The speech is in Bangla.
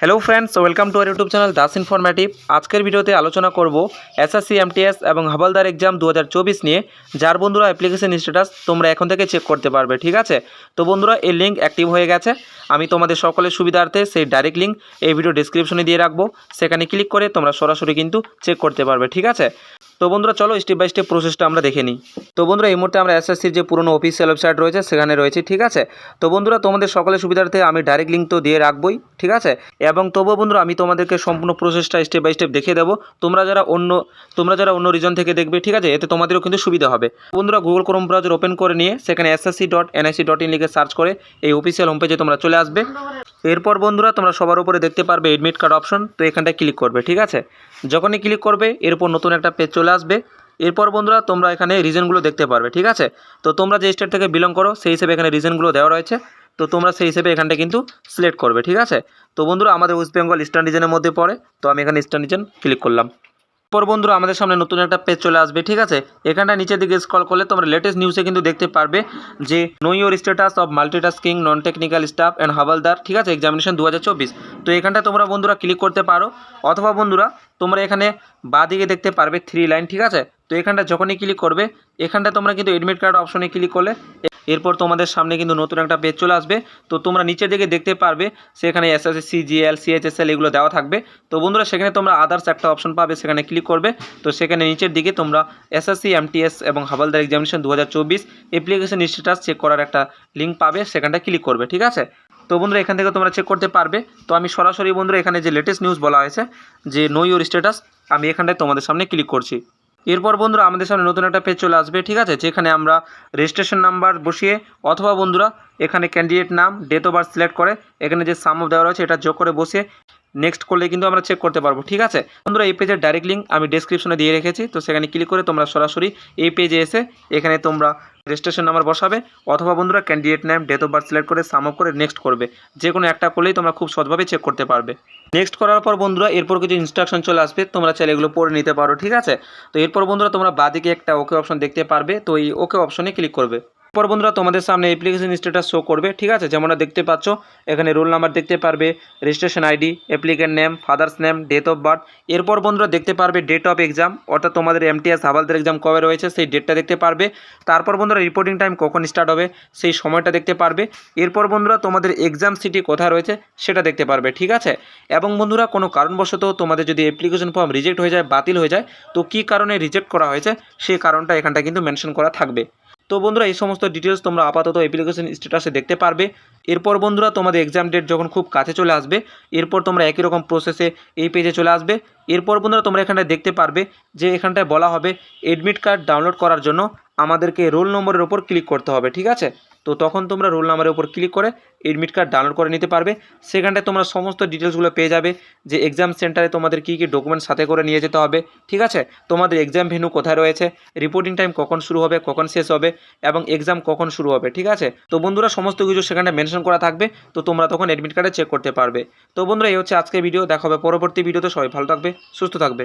Hello friends welcome to our YouTube channel Das informative আজকের ভিডিওতে আলোচনা করব এসএসসি এমটিএস এবং হাবালদার এক্সাম দু হাজার চব্বিশ নিয়ে। যার বন্ধুরা অ্যাপ্লিকেশন স্ট্যাটাস তোমরা এখন থেকে চেক করতে পারবে, ঠিক আছে? তো বন্ধুরা, এই লিঙ্ক অ্যাক্টিভ হয়ে গেছে। আমি তোমাদের সকলের সুবিধার্থে সেই ডাইরেক্ট লিঙ্ক এই ভিডিও ডিসক্রিপশনে দিয়ে রাখব। সেখানে ক্লিক করে তোমরা সরাসরি কিন্তু চেক করতে পারবে, ঠিক আছে? তো বন্ধুরা, চলো স্টেপ বাই স্টেপ প্রসেসটা আমরা দেখে নিই। তো বন্ধুরা, এই মুহূর্তে আমরা এসএসসির যে পুরনো অফিসিয়াল ওয়েবসাইট রয়েছে, সেখানে রয়েছে, ঠিক আছে? তো বন্ধুরা, তোমাদের সকলের সুবিধার্থে আমি ডাইরেক্ট লিঙ্ক তো দিয়ে রাখবোই, ঠিক আছে? এবং তবুও বন্ধুরা, আমি তোমাদেরকে সম্পূর্ণ প্রসেসটা স্টেপ বাই স্টেপ দেখিয়ে দেবো। তোমরা যারা অন্য, তোমরা যারা অন্য রিজন থেকে দেখবে, ঠিক আছে? এতে তোমাদেরও কিন্তু সুবিধা হবে। বন্ধুরা গুগল ক্রোম ব্রাউজার ওপেন করে নিয়ে, সেখানে SSC dot NIC dot in লিখে সার্চ করে, এই অফিসিয়াল হোম পেজে তোমরা চলে আসবে। এরপর বন্ধুরা তোমরা সবার উপরে দেখতে পারবে এডমিট কার্ড অপশন তো এখানটায় ক্লিক করবে, ঠিক আছে? যখনই ক্লিক করবে এরপর নতুন একটা পেজ চলে আসবে। এরপর বন্ধুরা তোমরা এখানে রিজনগুলো দেখতে পারবে, ঠিক আছে? তো তোমরা যে স্টেট থেকে বিলং করো, সেই হিসেবে এখানে রিজনগুলো দেওয়া রয়েছে। তো তোমরা সেই হিসেবে এখানটা কিন্তু সিলেক্ট করবে, ঠিক আছে? তো বন্ধুরা আমাদের ওয়েস্ট বেঙ্গল ইস্টার্ন রিজনের মধ্যে পড়ে, তো আমি এখানে ইস্টার্ন রিজন ক্লিক করলাম। পর বন্ধুরা আমাদের সামনে নতুন একটা পেজ চলে আসবে, ঠিক আছে? এখানটা নিচের দিকে স্ক্রল করলে তোমরা লেটেস্ট নিউজে কিন্তু দেখতে পারবে যে know your status of multitasking non technical staff and Havaldar, ঠিক আছে? এক্সামিনেশন দু হাজার চব্বিশ। তো এখানটা তোমরা বন্ধুরা ক্লিক করতে পারো। অথবা বন্ধুরা তোমরা এখানে বাঁদিকে দেখতে পারবে থ্রি লাইন ঠিক আছে? তো এখানটা যখনই ক্লিক করবে, এখানটা তোমরা কিন্তু এডমিট কার্ড অপশনে ক্লিক করলে, এরপর তোমাদের সামনে কিন্তু নতুন একটা পেজ চলে আসবে। তো তোমরা নিচের দিকে দেখতে পারবে, সেখানে এসএসসি সিজিএল সিএইচএসএল এগুলো দেওয়া থাকবে। তো বন্ধুরা, সেখানে তোমরা আদার্স একটা অপশন পাবে, সেখানে ক্লিক করবে। তো সেখানে নিচের দিকে তোমরা এস এসএসসি এমটিএস এবং হাবালদার এক্সামিনেশন দু হাজার চব্বিশ অ্যাপ্লিকেশন স্ট্যাটাস চেক করার একটা লিঙ্ক পাবে, সেখানটা ক্লিক করবে, ঠিক আছে? তো বন্ধুরা, এখান থেকে তোমরা চেক করতে পারবে। তো আমি সরাসরি বন্ধুরা, এখানে যে লেটেস্ট নিউজ বলা হয়েছে, যে নো ইউর স্ট্যাটাস আমি এখানটায় তোমাদের সামনে ক্লিক করছি। এরপর বন্ধুরা, আমাদের সামনে নতুন একটা পেজ চলে আসবে, ঠিক আছে? যেখানে আমরা রেজিস্ট্রেশন নাম্বার বসিয়ে, অথবা বন্ধুরা, এখানে ক্যান্ডিডেট নাম ডেট অফ বার্থ সিলেক্ট করে, এখানে যে সাম অফ দেওয়া রয়েছে, এটা যোগ করে বসিয়ে নেক্সট করলে কিন্তু আমরা চেক করতে পারব, ঠিক আছে? বন্ধুরা, এই পেজের ডাইরেক্ট লিঙ্ক আমি ডেসক্রিপশনে দিয়ে রেখেছি, তো সেখানে ক্লিক করে তোমরা সরাসরি এই পেজে এসে এখানে তোমরা রেজিস্ট্রেশন নাম্বার বসাবে, অথবা বন্ধুরা candidate name date of birth select করে সাম আপ করে নেক্সট করবে। যে কোনো একটা করলেই তোমরা খুব সহজভাবে চেক করতে পারবে। নেক্সট করার পর বন্ধুরা, এরপর কিছু ইনস্ট্রাকশন চলে আসবে, তোমরা চাইলে এগুলো পড়ে নিতে পারো, ঠিক আছে? তো এরপর বন্ধুরা, তোমরা বাদিকে একটা ওকে অপশন দেখতে পারবে, তো এই ওকে অপশনে ক্লিক করবে। এরপর বন্ধুরা তোমাদের সামনে অ্যাপ্লিকেশন স্ট্যাটাস শো করবে, ঠিক আছে? যেমনটা দেখতে পাচ্ছ, এখানে রোল নাম্বার দেখতে পারবে registration ID applicant name father's name date of birth এরপর বন্ধুরা দেখতে পারবে ডেট অফ এক্সাম অর্থাৎ তোমাদের এমটিএস হাবালদের এক্সাম কবে রয়েছে, সেই ডেটটা দেখতে পারবে। তারপর বন্ধুরা রিপোর্টিং টাইম কখন স্টার্ট হবে, সেই সময়টা দেখতে পারবে। এরপর বন্ধুরা তোমাদের এক্সাম সিটি কোথায় রয়েছে, সেটা দেখতে পারবে, ঠিক আছে? এবং বন্ধুরা কোনো কারণবশত তোমাদের যদি অ্যাপ্লিকেশন ফর্ম রিজেক্ট হয়ে যায়, বাতিল হয়ে যায়, তো কী কারণে রিজেক্ট করা হয়েছে, সেই কারণটা এখানটা কিন্তু মেনশন করা থাকবে। তো বন্ধুরা, এই সমস্ত ডিটেলস তোমরা আপাতত অ্যাপ্লিকেশন স্ট্যাটাসে দেখতে পারবে। এরপর বন্ধুরা, তোমাদের এক্সাম ডেট যখন খুব কাছে চলে আসবে, এরপর তোমরা একই রকম প্রসেসে এই পেজে চলে আসবে। এরপর বন্ধুরা, তোমরা এখানটায় দেখতে পারবে যে এখানটায় বলা হবে এডমিট কার্ড ডাউনলোড করার জন্য আমাদেরকে রোল নম্বরের ওপর ক্লিক করতে হবে, ঠিক আছে? তো তখন তোমরা রোল নাম্বারের উপর ক্লিক করে এডমিট কার্ড ডাউনলোড করে নিতে পারবে। সেখানটায় তোমরা সমস্ত ডিটেলসগুলো পেয়ে যাবে যে এক্সাম সেন্টারে তোমাদের কী কী ডকুমেন্ট সাথে করে নিয়ে যেতে হবে, ঠিক আছে? তোমাদের এক্সাম ভেন্যু কোথায় রয়েছে রিপোর্টিং টাইম কখন শুরু হবে, কখন শেষ হবে, এবং এক্সাম কখন শুরু হবে, ঠিক আছে? তো বন্ধুরা, সমস্ত কিছু সেখানে মেনশন করা থাকবে, তো তোমরা তখন এডমিট কার্ডে চেক করতে পারবে। তো বন্ধুরা, এই হচ্ছে আজকের ভিডিও দেখা হবে পরবর্তী ভিডিওতে সবাই ভালো থাকবে, সুস্থ থাকবে।